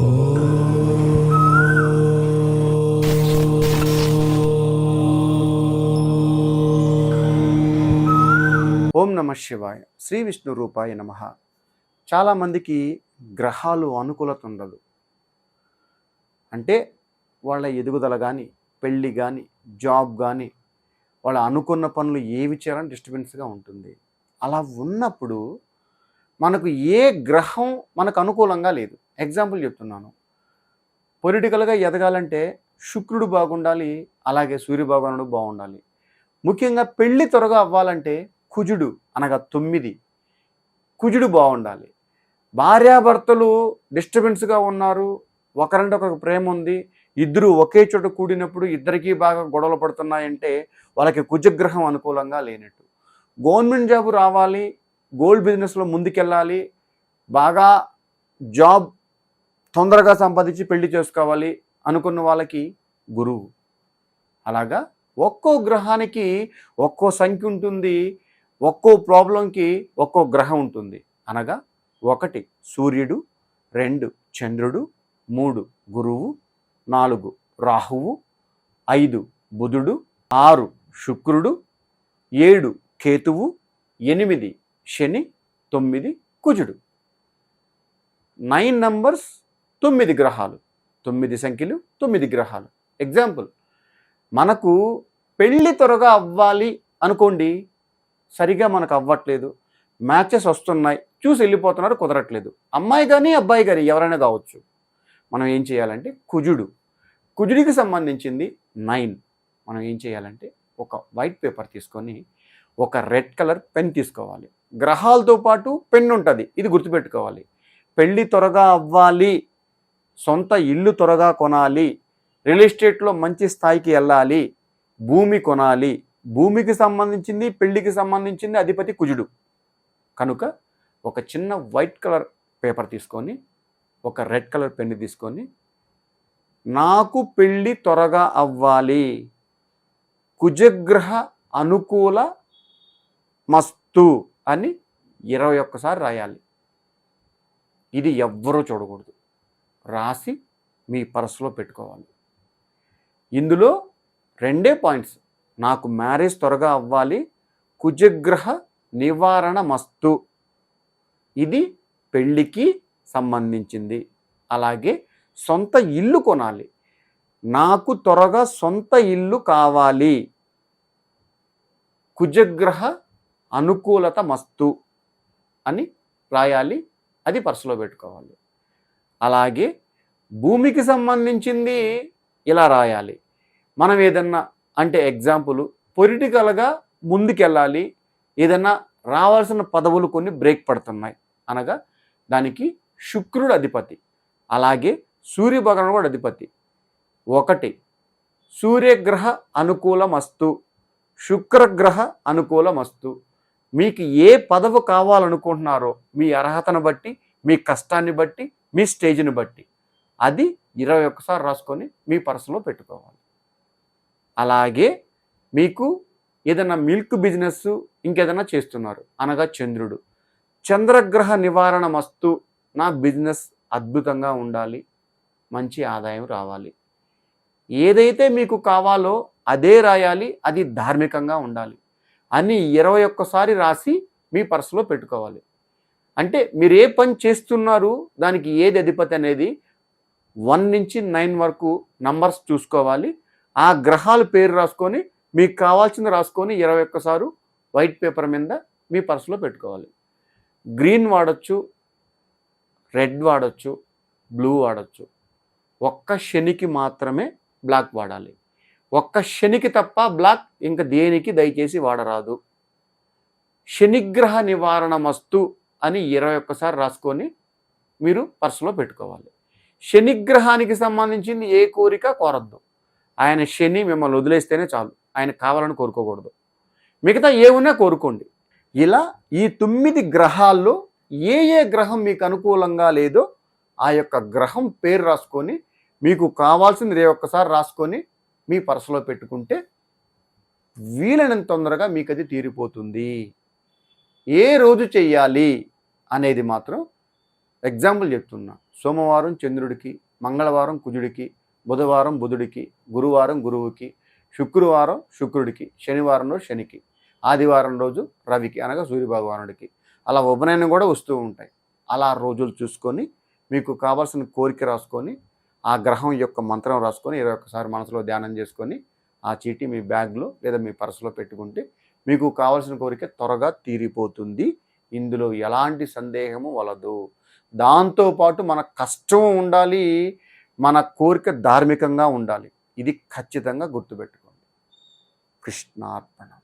ఓం నమ శివాయ. శ్రీ విష్ణు రూపాయ నమ. చాలామందికి గ్రహాలు అనుకూలత ఉండదు. అంటే వాళ్ళ ఎదుగుదల కానీ పెళ్ళి కానీ జాబ్ కానీ వాళ్ళు అనుకున్న పనులు ఏవి చేయాలని డిస్టర్బెన్స్గా ఉంటుంది. అలా ఉన్నప్పుడు మనకు ఏ గ్రహం మనకు అనుకూలంగా లేదు. ఎగ్జాంపుల్ చెప్తున్నాను. పొలిటికల్గా ఎదగాలంటే శుక్రుడు బాగుండాలి అలాగే సూర్య భగవానుడు బాగుండాలి. ముఖ్యంగా పెళ్ళి త్వరగా అవ్వాలంటే కుజుడు అనగా తొమ్మిది. కుజుడు బాగుండాలి. భార్యాభర్తలు డిస్టర్బెన్స్గా ఉన్నారు ఒకరంటే ఒకరికి ప్రేమ ఉంది ఇద్దరు ఒకే చోట కూడినప్పుడు ఇద్దరికీ బాగా గొడవలు పడుతున్నాయంటే వాళ్ళకి కుజగ్రహం అనుకూలంగా లేనట్టు. గవర్నమెంట్ జాబ్ రావాలి గోల్డ్ బిజినెస్లో ముందుకెళ్ళాలి బాగా జాబ్ తొందరగా సంపాదించి పెళ్ళి చేసుకోవాలి అనుకున్న వాళ్ళకి గురువు. అలాగా? ఒక్కో గ్రహానికి ఒక్కో సంఖ్య ఉంటుంది ఒక్కో ప్రాబ్లంకి ఒక్కో గ్రహం ఉంటుంది. అనగా ఒకటి సూర్యుడు రెండు చంద్రుడు మూడు గురువు నాలుగు రాహువు ఐదు బుధుడు ఆరు శుక్రుడు ఏడు కేతువు ఎనిమిది శని తొమ్మిది కుజుడు. నైన్ నంబర్స్ తొమ్మిది గ్రహాలు. తొమ్మిది సంఖ్యలు తొమ్మిది గ్రహాలు. ఎగ్జాంపుల్ మనకు పెళ్ళి త్వరగా అవ్వాలి అనుకోండి సరిగా మనకు అవ్వట్లేదు. మ్యాచెస్ వస్తున్నాయి చూసి వెళ్ళిపోతున్నారు కుదరట్లేదు. అమ్మాయి కానీ అబ్బాయి కానీ ఎవరైనా కావచ్చు. మనం ఏం చేయాలంటే కుజుడు. కుజుడికి సంబంధించింది నైన్ మనం ఏం చేయాలంటే ఒక వైట్ పేపర్ తీసుకొని ఒక రెడ్ కలర్ పెన్ తీసుకోవాలి. గ్రహాలతో పాటు పెన్ ఉంటుంది ఇది గుర్తుపెట్టుకోవాలి. పెళ్ళి త్వరగా అవ్వాలి. సొంత ఇల్లు త్వరగా కొనాలి రియల్ ఎస్టేట్లో మంచి స్థాయికి వెళ్ళాలి భూమి కొనాలి. భూమికి సంబంధించింది పెళ్ళికి సంబంధించింది అధిపతి కుజుడు. కనుక ఒక చిన్న వైట్ కలర్ పేపర్ తీసుకొని ఒక రెడ్ కలర్ పెన్ను తీసుకొని నాకు పెళ్ళి త్వరగా అవ్వాలి. కుజగ్రహ అనుకూల మస్తు అని ఇరవై ఒక్కసారి రాయాలి. ఇది ఎవ్వరూ చూడకూడదు. రాసి మీ పర్సులో పెట్టుకోవాలి. ఇందులో రెండే పాయింట్స్. నాకు మ్యారేజ్ త్వరగా అవ్వాలి. కుజగ్రహ నివారణ మస్తు. ఇది పెళ్ళికి సంబంధించింది. అలాగే సొంత ఇల్లు కొనాలి. నాకు త్వరగా సొంత ఇల్లు కావాలి. కుజగ్రహ అనుకూలత మస్తు అని రాయాలి. అది పర్సులో పెట్టుకోవాలి. అలాగే భూమికి సంబంధించింది ఇలా రాయాలి. మనం ఏదన్నా అంటే ఎగ్జాంపుల్ పొలిటికల్గా ముందుకెళ్ళాలి. ఏదన్నా రావాల్సిన పదవులు కొన్ని బ్రేక్ పడుతున్నాయి అనగా దానికి శుక్రుడు అధిపతి అలాగే సూర్య భగవానుడు కూడా అధిపతి. ఒకటి సూర్యగ్రహ అనుకూలమస్తు శుక్రగ్రహ అనుకూలమస్తు. మీకు ఏ పదవి కావాలనుకుంటున్నారో మీ అర్హతను బట్టి మీ కష్టాన్ని బట్టి మీ స్టేజ్ని బట్టి. అది ఇరవై ఒక్కసారి రాసుకొని మీ పర్సులో పెట్టుకోవాలి. అలాగే మీకు ఏదైనా మిల్క్ బిజినెస్ ఇంకేదైనా చేస్తున్నారు. అనగా చంద్రుడు. చంద్రగ్రహ నివారణ మస్తు నా బిజినెస్ అద్భుతంగా ఉండాలి. మంచి ఆదాయం రావాలి. ఏదైతే మీకు కావాలో అదే రాయాలి. అది ధార్మికంగా ఉండాలి. అని ఇరవై ఒక్కసారి రాసి మీ పర్సులో పెట్టుకోవాలి. అంటే మీరు ఏ పని చేస్తున్నారు దానికి ఏది అధిపతి అనేది వన్ నుంచి నైన్ వరకు నంబర్స్ చూసుకోవాలి. ఆ గ్రహాల పేరు రాసుకొని మీకు కావాల్సింది రాసుకొని ఇరవై ఒక్కసారు వైట్ పేపర్ మీద మీ పర్సులో పెట్టుకోవాలి. గ్రీన్ వాడచ్చు రెడ్ వాడచ్చు బ్లూ వాడచ్చు. ఒక్క శనికి మాత్రమే బ్లాక్ వాడాలి. ఒక్క శనికి తప్ప బ్లాక్ ఇంకా దేనికి దయచేసి వాడరాదు. శనిగ్రహ నివారణ మస్తు అని ఇరవై ఒక్కసారి రాసుకొని మీరు పర్సులో పెట్టుకోవాలి. శనిగ్రహానికి సంబంధించింది ఏ కోరిక కోరద్దు. ఆయన శని మిమ్మల్ని వదిలేస్తేనే చాలు. ఆయన కావాలని కోరుకోకూడదు. మిగతా ఏ ఉన్నా కోరుకోండి. ఇలా ఈ తొమ్మిది గ్రహాల్లో ఏ ఏ గ్రహం మీకు అనుకూలంగా లేదో ఆ యొక్క గ్రహం పేరు రాసుకొని మీకు కావాల్సింది రే ఒక్కసారి రాసుకొని మీ పర్సులో పెట్టుకుంటే వీలైనంత తొందరగా మీకు అది తీరిపోతుంది. ఏ రోజు చెయ్యాలి? అనేది మాత్రం ఎగ్జాంపుల్ చెప్తున్నా. సోమవారం చంద్రుడికి మంగళవారం కుజుడికి బుధవారం బుధుడికి గురువారం గురువుకి శుక్రవారం శుక్రుడికి శనివారం రోజు శనికి ఆదివారం రోజు రవికి అనగా సూర్యభగవానుడికి అలా ఉపనయనం కూడా వస్తూ ఉంటాయి. అలా రోజులు చూసుకొని మీకు కావాల్సిన కోరిక రాసుకొని ఆ గ్రహం యొక్క మంత్రం రాసుకొని ఇరవై ఒక్కసారి మనసులో ధ్యానం చేసుకొని ఆ చీటీ మీ బ్యాగ్లో లేదా మీ పర్సులో పెట్టుకుంటే మీకు కావాల్సిన కోరిక త్వరగా తీరిపోతుంది. ఇందులో ఎలాంటి సందేహము వలదు. దాంతోపాటు మన కష్టం ఉండాలి మన కోరిక ధార్మికంగా ఉండాలి. ఇది ఖచ్చితంగా గుర్తుపెట్టుకోండి. కృష్ణార్పణ.